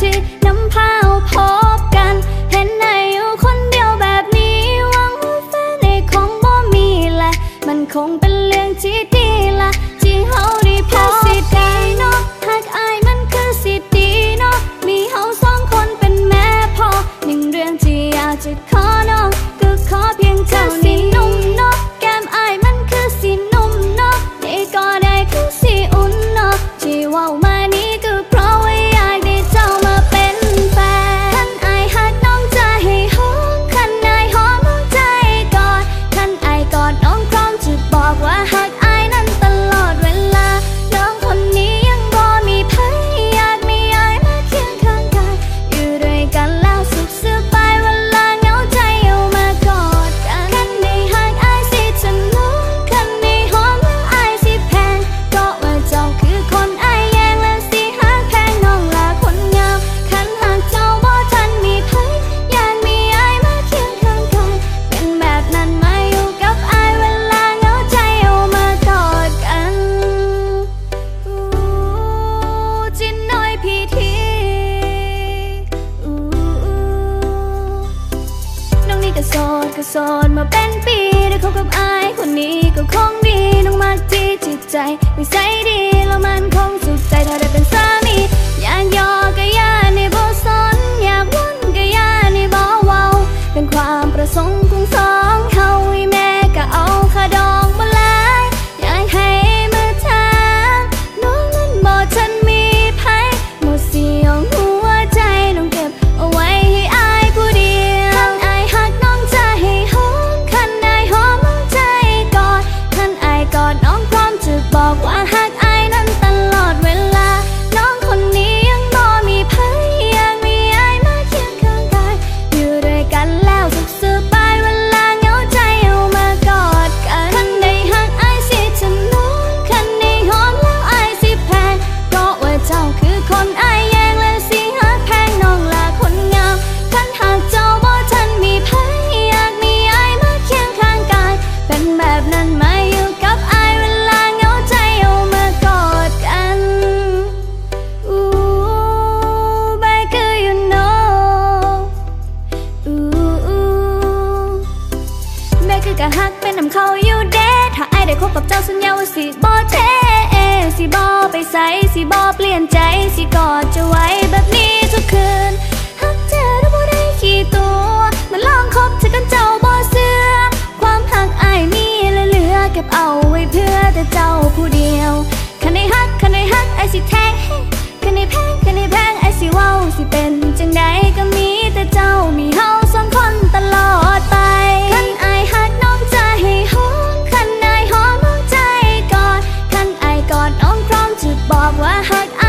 ที่นำพาวพบกัน เห็นนายอยู่คนเดียวแบบนี้หวังว่าแฟนในคงบ่มีแหละ มันคงเป็นเรื่องที่ดีละที่เฮาได้พบกันเนาะหากอายมันคือสิทธิ์ดีเนาะมีเฮาสองคนเป็นแม่พ่อหนึ่งเรื่องที่อยากจะ ก็โสดก็โสดมาเป็นปีได้คบกับอายคนนี้ก็คงดีน้องมากที่จิตใจนิสัยดีแล้วมันคงสุขใจถ้าได้เป็นสามีอยากยอก็อยาในบ่สนอยากวุ่นก็อยาในบ่เว้าเป็นความประสงค์ของสองเฮาอีแม่ แม่คือกะฮักเป็นน้ำเขาอยู่เด้ถ้าไอได้คบกับเจ้าสัญญาว่าสิบ่เทสิบ่ไปใส่สิบ่เปลี่ยนใจสิกอดจะไว้แบบนี้ทุกคืนฮักเจอแล้วบ่ได้ขี้ตัวมาลองคบเธอกันเจ้าบ่เสือความหักไอมีเหลือๆเก็บเอาไว้เพื่อแต่เจ้าผู้เดียวคันได้ฮักคันได้ฮักไอสิแทงคันได้แพงคันได้แพงไอสิว้า บอกว่าหัก